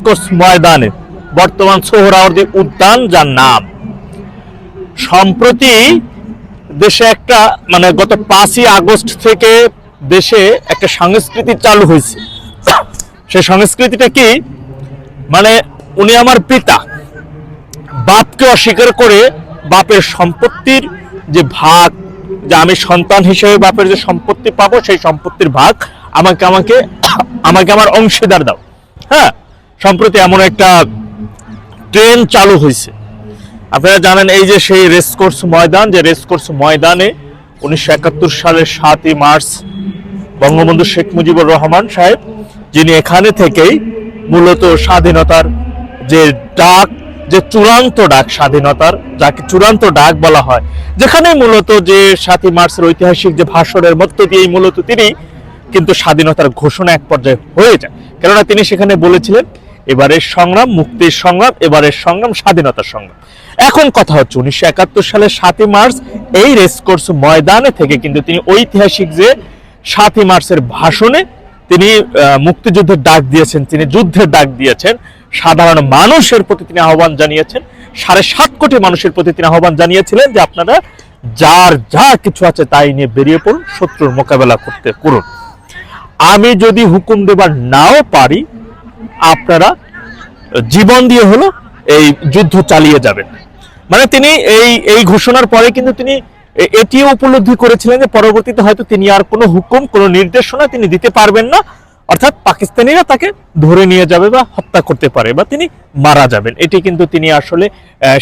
Racecourse ময়দানে বর্তমান সোহরাওয়ার্দী উদ্যান যার নাম। সম্প্রতি দেশে একটা মানে গত পাঁচই আগস্ট থেকে দেশে একটা সংস্কৃতি চালু হয়েছে। সেই সংস্কৃতিটা কি? মানে উনি আমার পিতা। বাপকে অস্বীকার করে বাপের সম্পত্তির যে ভাগ, যে আমি সন্তান হিসেবে বাপের যে সম্পত্তি পাবো, সেই সম্পত্তির ভাগ আমাকে আমাকে আমাকে আমার অংশীদার দাও। হ্যাঁ? সম্প্রতি এমন একটা ট্রেন চালু হয়েছে। আপনারা জানেন এই যে সেই রেসকোর্স ময়দান, যে রেসকোর্স ময়দানে উনিশশো একাত্তর সালের সাতই মার্চ বঙ্গবন্ধু শেখ মুজিবুর রহমান সাহেব, যিনি এখানে থেকেই মূলত স্বাধীনতার যে ডাক, যে চূড়ান্ত ডাক, স্বাধীনতার যাকে চূড়ান্ত ডাক বলা হয় যেখানে মূলত যে সাতই মার্চের ঐতিহাসিক যে ভাষণের মধ্য দিয়েই মূলত তিনি কিন্তু স্বাধীনতার ঘোষণা এক পর্যায়ে হয়ে যায়। কেননা তিনি সেখানে বলেছিলেন এবারের সংগ্রাম, মুক্তির সংগ্রাম এবারের সংগ্রাম, স্বাধীনতার সংগ্রাম। এখন কথা হচ্ছে উনিশশো একাত্তর সালের সাতই মার্চ, এই রেসকোর্স ময়দানে থেকে কিন্তু তিনি ঐতিহাসিক যে সাতই মার্চের ভাষণে তিনি মুক্তিযুদ্ধের ডাক দিয়েছেন, তিনি যুদ্ধের ডাক দিয়েছেন। সাধারণ মানুষের প্রতি তিনি আহ্বান জানিয়েছেন। সাড়ে সাত কোটি মানুষের প্রতি তিনি আহ্বান জানিয়েছিলেন যে আপনারা যার যা কিছু আছে তাই নিয়ে বেরিয়ে পড়ুন, শত্রুর মোকাবেলা করতে করুন। আমি যদি হুকুম দেবার নাও পারি আপনারা জীবন দিয়ে হলো এই যুদ্ধ চালিয়ে যাবেন। মানে তিনি এই এই ঘোষণার পরে কিন্তু তিনি এটিও উপলব্ধি করেছিলেন যে পরবর্তীতে হয়তো তিনি আর কোনো হুকুম, কোনো নির্দেশনা তিনি দিতে পারবেন না। অর্থাৎ পাকিস্তানিরা তাকে ধরে নিয়ে যাবে বা হত্যা করতে পারে বা তিনি মারা যাবেন। এটি কিন্তু তিনি আসলে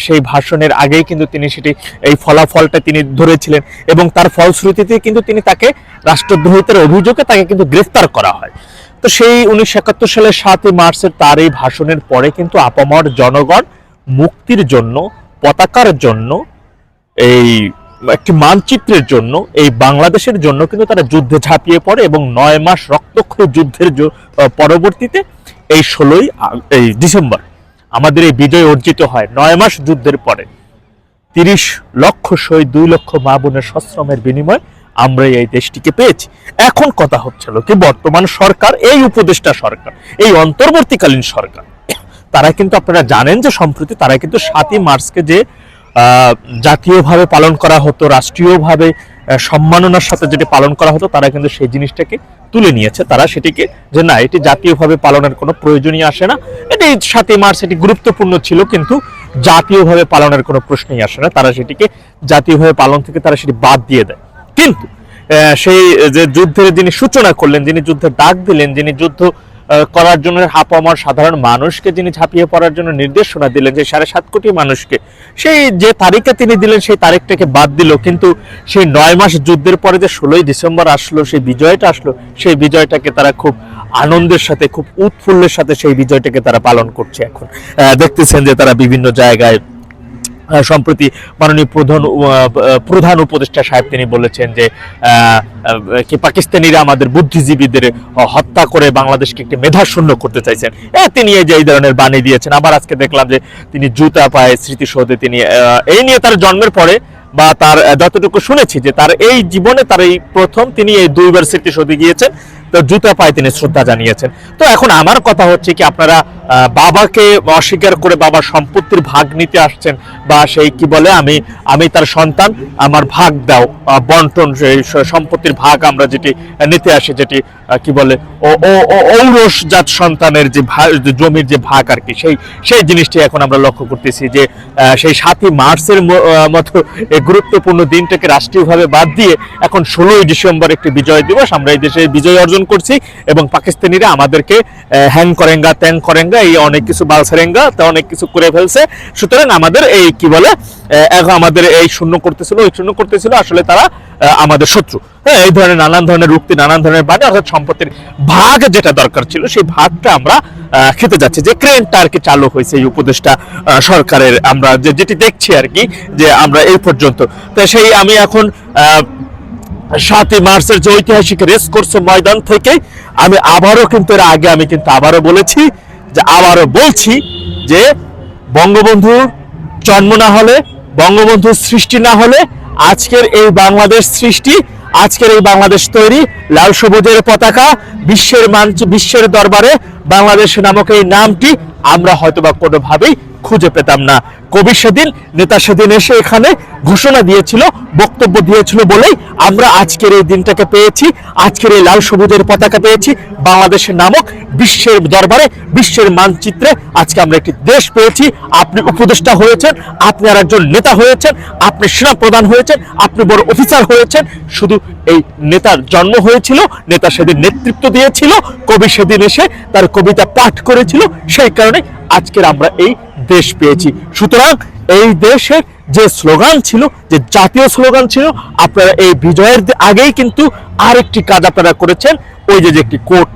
সেই ভাষণের আগেই কিন্তু তিনি সেটি, এই ফলাফলটা তিনি ধরেছিলেন এবং তার ফলশ্রুতিতে কিন্তু তিনি তাকে রাষ্ট্রদ্রোহিতার অভিযোগে তাকে কিন্তু গ্রেফতার করা হয়। তো সেই উনিশশো একাত্তর সালের সাতই মার্চের তার এই ভাষণের পরে কিন্তু আপামর জনগণ মুক্তির জন্য, পতাকার জন্য, এই একটি মানচিত্রের জন্য, এই বাংলাদেশের জন্য কিন্তু তারা যুদ্ধে ঝাঁপিয়ে পড়ে এবং নয় মাস রক্তক্ষয়ী যুদ্ধের পরবর্তীতে এই ষোলোই এই ডিসেম্বর আমাদের এই বিজয় অর্জিত হয় নয় মাস যুদ্ধের পরে। তিরিশ লক্ষ শহীদ, দুই লক্ষ মা বোনের সশ্রমের বিনিময় আমরা এই দেশটিকে পেয়েছি। এখন কথা হচ্ছিল কি, বর্তমান সরকার, এই উপদেষ্টা সরকার, এই অন্তর্বর্তীকালীন সরকার, তারা কিন্তু আপনারা জানেন যে সম্প্রতি তারা কিন্তু সাতই মার্চকে যে জাতীয়ভাবে পালন করা হতো, রাষ্ট্রীয়ভাবে সম্মাননার সাথে যেটি পালন করা হতো, তারা কিন্তু সেই জিনিসটাকে তুলে নিয়েছে। তারা সেটিকে যে না, এটি জাতীয়ভাবে পালনের কোনো প্রয়োজনই আসে না। এটি সাতই মার্চ এটি গুরুত্বপূর্ণ ছিল, কিন্তু জাতীয়ভাবে পালনের কোনো প্রশ্নই আসে না। তারা সেটিকে জাতীয়ভাবে পালন থেকে তারা সেটি বাদ দিয়ে দেয়। কিন্তু সেই যে যুদ্ধের যিনি সূচনা করলেন, যিনি যুদ্ধের ডাক দিলেন, যিনি যুদ্ধ করার জন্য হাপামার সাধারণ মানুষকে যিনি ঝাঁপিয়ে পড়ার জন্য নির্দেশনা দিলেন, যে সাড়ে সাত কোটি মানুষকে, সেই যে তারিখে তিনি দিলেন, সেই তারিখটাকে বাদ দিল। কিন্তু সেই নয় মাস যুদ্ধের পরে যে ষোলোই ডিসেম্বর আসলো, সেই বিজয়টা আসলো, সেই বিজয়টাকে তারা খুব আনন্দের সাথে, খুব উৎফুল্লের সাথে সেই বিজয়টাকে তারা পালন করছে এখন। দেখতেছেন যে তারা বিভিন্ন জায়গায় সম্প্রতি মাননীয় প্রধান প্রধান উপদেষ্টা সাহেব তিনি বলেছেন যে কি পাকিস্তানিরা আমাদের বুদ্ধিজীবীদের হত্যা করে বাংলাদেশকে একটি মেধাশূন্য করতে চাইছেন। তিনি এই যে, এই ধরনের বাণী দিয়েছেন। আবার আজকে দেখলাম যে, তিনি জুতা পায়ে স্মৃতিসৌধে তিনি এই নিয়ে তার জন্মের পরে বা তার যতটুকু শুনেছি যে তার এই জীবনে তার এই প্রথম তিনি এই দুইবার স্মৃতিসৌধে গিয়েছেন। জুতা পায়ে তিনি শ্রদ্ধা জানিয়েছেন। তো এখন আমার কথা হচ্ছে কি, আপনারা বাবাকে অস্বীকার করে বাবার সম্পত্তির ভাগ নিতে আসছেন বা সেই কি বলে, আমি আমি তার সন্তান, আমার ভাগ দাও বন্টন সম্পত্তির ভাগ আমরা যেটি নিতে আসি, যেটি কি বলে, ও ও, ও- ঔরস জাত সন্তানের যে জমির যে ভাগ আর কি, সেই সেই জিনিসটি এখন আমরা লক্ষ্য করতেছি যে সেই সাতই মার্চের মতো গুরুত্বপূর্ণ দিনটাকে রাষ্ট্রীয়ভাবে বাদ দিয়ে এখন ষোলোই ডিসেম্বর একটি বিজয় দিবস, আমরা এই দেশে বিজয় অর্জন করছি এবং পাকিস্তানিরা আমাদেরকে হ্যাং করেঙ্গা ত্যাং করেঙ্গা এই অনেক কিছু বালসারেঙ্গা তা অনেক কিছু করে ফেলছে। সুতরাং আমাদের এই কি বলে এখন আমাদের এই শূন্য করতেছিল ওই শূন্য করতেছিল আসলে তারা আমাদের শত্রু। হ্যাঁ এই ধরনের নানান ধরনের রুক্তি নানান ধরনের বাণী অর্থাৎ সম্পত্তির ভাগ যেটা দরকার ছিল সেই ভাগটা আমরা খেতে যাচ্ছি। যে ক্রেনটা আর কি চালু হয়েছে এই উপদেশটা আহ, সরকারের আমরা যেটি দেখছি আর কি যে আমরা এই পর্যন্ত। তো সেই আমি এখন সাতই মার্চের যে ঐতিহাসিক রেস কোর্স ময়দান থেকে আমি আবারও কিন্তু এর আগে আমি কিন্তু আবারও বলেছি যে আবারও বলছি যে বঙ্গবন্ধুর জন্ম না হলে, বঙ্গবন্ধুর সৃষ্টি না হলে আজকের এই বাংলাদেশ সৃষ্টি, আজকের এই বাংলাদেশ তৈরি লাল সবুজের পতাকা, বিশ্বের মানচ বিশ্বের দরবারে বাংলাদেশ নামক এই নামটি আমরা হয়তোবা কোনোভাবেই খুঁজে পেতাম না। কবি সেদিন, নেতা সেদিন এসে এখানে ঘোষণা দিয়েছিল, বক্তব্য দিয়েছিল বলেই আমরা আজকের এই দিনটাকে পেয়েছি, আজকের এই লাল সবুজের পতাকা পেয়েছি, বাংলাদেশের নামক বিশ্বের দরবারে, বিশ্বের মানচিত্রে আজকে আমরা একটি দেশ পেয়েছি। আপনি উপদেষ্টা হয়েছেন, আপনি আর একজন নেতা হয়েছেন, আপনি সেনা প্রধান হয়েছেন, আপনি বড় অফিসার হয়েছেন। শুধু এই নেতার জন্ম হয়েছিল, নেতা সেদিন নেতৃত্ব দিয়েছিল, কবি সেদিন এসে তার কবিতা পাঠ করেছিল, সেই কারণে আজকের আমরা এই দেশ পেয়েছি। সুতরাং এই দেশের যে স্লোগান ছিল, যে জাতীয় স্লোগান ছিল, আপনারা এই বিজয়ের আগেই কিন্তু আরেকটি কাজ আপনারা করেছেন। ওই যে একটি কোর্ট,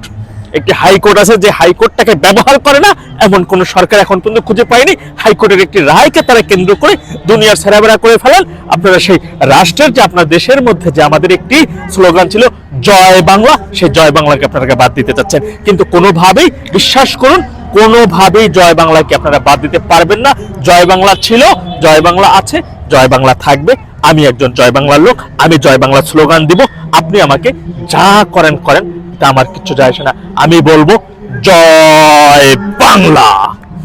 একটি হাইকোর্ট আছে, যে হাইকোর্টটাকে ব্যবহার করে না, এমন কোন সরকার এখন পর্যন্ত খুঁজে পায়নি। হাইকোর্টের একটি রায়কে তারা কেন্দ্র করে দুনিয়ার সেরাবেরা করে ফেলেন। আপনারা সেই রাষ্ট্রের যে আপনার দেশের মধ্যে যে আমাদের একটি স্লোগান ছিল, জয় বাংলা, সেই জয় বাংলাকে আপনারা বাদ দিতে চাচ্ছেন। কিন্তু কোনোভাবেই বিশ্বাস করুন কোনোভাবেই জয় বাংলাকে আপনারা বাদ দিতে পারবেন না। জয় বাংলা ছিল, জয় বাংলা আছে, জয় বাংলা থাকবে। আমি একজন জয় বাংলার লোক, আমি জয় বাংলা স্লোগান দিব। আপনি আমাকে যা করেন করেন, তা আমার কিচ্ছু যায় না। আমি বলব, জয় বাংলা!